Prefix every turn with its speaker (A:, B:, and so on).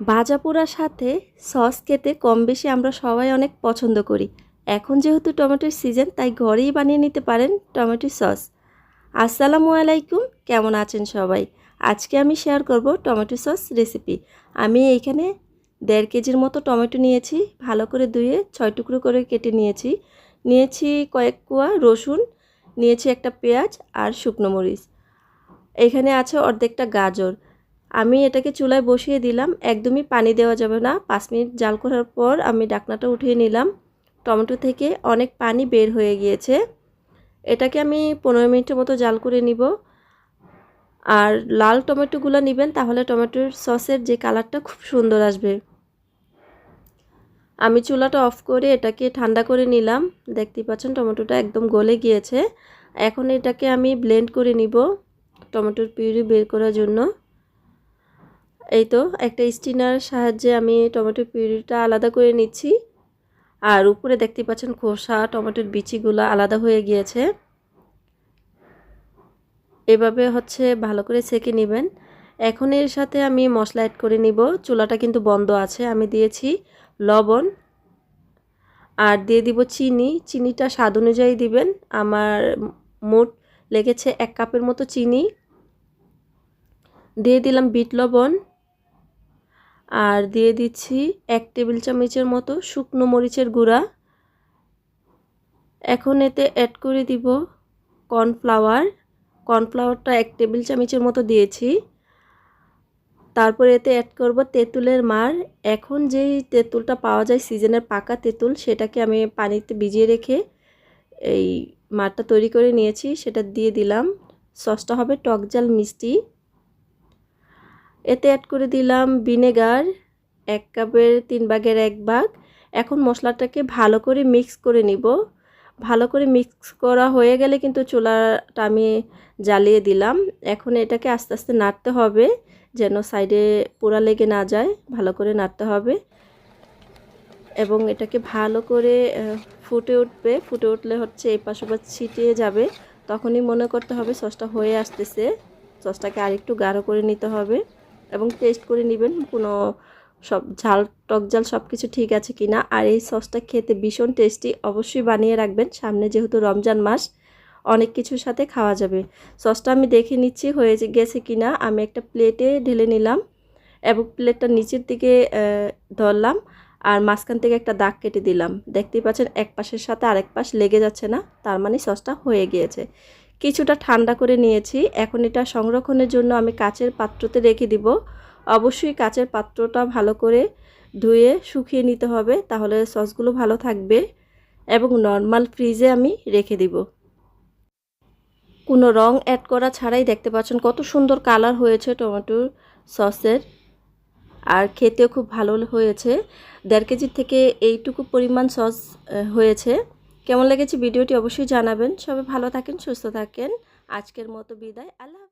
A: ভাজা পোড়ার সাথে সস খেতে কম বেশি আমরা সবাই অনেক পছন্দ করি। এখন যেহেতু টমেটোর সিজন, তাই ঘরেই বানিয়ে নিতে পারেন টমেটো সস। আসসালামু আলাইকুম, কেমন আছেন সবাই? আজকে আমি শেয়ার করব টমেটো সস রেসিপি আমি এইখানে দেড় কেজির মতো টমেটো নিয়েছি, ভালো করে ধুয়ে ছয় টুকরো করে কেটে নিয়েছি। নিয়েছি কয়েক কোয়া রসুন, নিয়েছি একটা পেঁয়াজ আর শুকনো মরিচ। এখানে আছে অর্ধেকটা গাজর। আমি এটাকে চুলায় বসিয়ে দিলাম। একদমই পানি দেওয়া যাবে না। পাঁচ মিনিট জাল করার পর আমি ডাকনাটা উঠিয়ে নিলাম। টমেটো থেকে অনেক পানি বের হয়ে গিয়েছে। এটাকে আমি পনেরো মিনিটের মতো জাল করে নিব। আর লাল টমেটোগুলো নেবেন, তাহলে টমেটোর সসের যে কালারটা খুব সুন্দর আসবে। আমি চুলাটা অফ করে এটাকে ঠান্ডা করে নিলাম। দেখতেই পাচ্ছেন টমেটোটা একদম গলে গিয়েছে। এখন এটাকে আমি ব্লেন্ড করে নিব টমেটোর পিউরি বের করার জন্য। এই তো, একটা স্টিনার সাহায্যে আমি টমেটোর পিউরিটা আলাদা করে নিচ্ছি। আর উপরে দেখতে পাচ্ছেন খোসা, টমেটোর বিচিগুলো আলাদা হয়ে গিয়েছে। এভাবে হচ্ছে ভালো করে সেকে নেবেন। এখন এর সাথে আমি মশলা অ্যাড করে নিব। চুলাটা কিন্তু বন্ধ আছে, আমি দিয়েছি লবণ। আর দিয়ে দিব চিনি। চিনিটা স্বাদ অনুযায়ী দিবেন। আমার মোট লেগেছে এক কাপের মতো চিনি। দিয়ে দিলাম বিট লবণ। আর দিয়ে দিচ্ছি এক টেবিল চামচের মতো শুকনো মরিচের গুঁড়া। এখন এতে অ্যাড করে দিব কর্নফ্লাওয়ার কর্নফ্লাওয়ারটা এক টেবিল চামচের মতো দিয়েছি। তারপর এতে অ্যাড করব তেঁতুলের মার এখন যেই তেঁতুলটা পাওয়া যায় সিজনের পাকা তেঁতুল, সেটাকে আমি পানিতে ভিজিয়ে রেখে এই মারটা তৈরি করে নিয়েছি। সেটা দিয়ে দিলাম। সসটা হবে টক জাল মিষ্টি। এতে অ্যাড করে দিলাম ভিনেগার এক কাপের তিন ভাগের এক ভাগ। এখন মশলাটাকে ভালো করে মিক্স করে নিব। ভালো করে মিক্স করা হয়ে গেলে কিন্তু চুলাটা আমি জ্বালিয়ে দিলাম। এখন এটাকে আস্তে আস্তে নাড়তে হবে যেন সাইডে পোড়া লেগে না যায়। ভালো করে নাড়তে হবে। এবং এটাকে ভালো করে ফুটে উঠবে। ফুটে উঠলে হচ্ছে এই পাশ ওপাশ ছিটিয়ে যাবে। তখনই মনে করতে হবে সসটা হয়ে আসতেছে। সসটাকে আরেকটু গাঢ় করে নিতে হবে। এবং টেস্ট করে নেবেন। কোনো সব ঝাল, টক ঝাল সব কিছু ঠিক আছে কি না আর এই সসটা খেতে ভীষণ টেস্টি অবশ্যই বানিয়ে রাখবেন। সামনে যেহেতু রমজান মাস, অনেক কিছুর সাথে খাওয়া যাবে। সসটা আমি দেখে নিচ্ছি হয়ে গেছে কি না আমি একটা প্লেটে ঢেলে নিলাম এবং প্লেটটা নিচের দিকে ধরলাম আর মাঝখান থেকে একটা দাগ কেটে দিলাম। দেখতেই পাচ্ছেন, এক পাশের সাথে আরেক পাশ লেগে যাচ্ছে না। তার মানে সসটা হয়ে গিয়েছে। কিছুটা ঠান্ডা করে নিয়েছি। এখন এটা সংরক্ষণের জন্য আমি কাচের পাত্রতে রেখে দিব। অবশ্যই কাচের পাত্রটা ভালো করে ধুয়ে শুকিয়ে নিতে হবে, তাহলে সসগুলো ভালো থাকবে এবং নর্মাল ফ্রিজে আমি রেখে দিব। কোনো রং অ্যাড করা ছাড়াই দেখতে পাচ্ছেন কত সুন্দর কালার হয়েছে টমেটোর সসের আর খেতেও খুব ভালো হয়েছে। দেড় কেজির থেকে এইটুকু পরিমাণ সস হয়েছে। কেমন লেগেছে ভিডিওটি অবশ্যই জানাবেন। সবাই ভালো থাকেন সুস্থ থাকেন। আজকের মতো বিদায়। আল্লাহ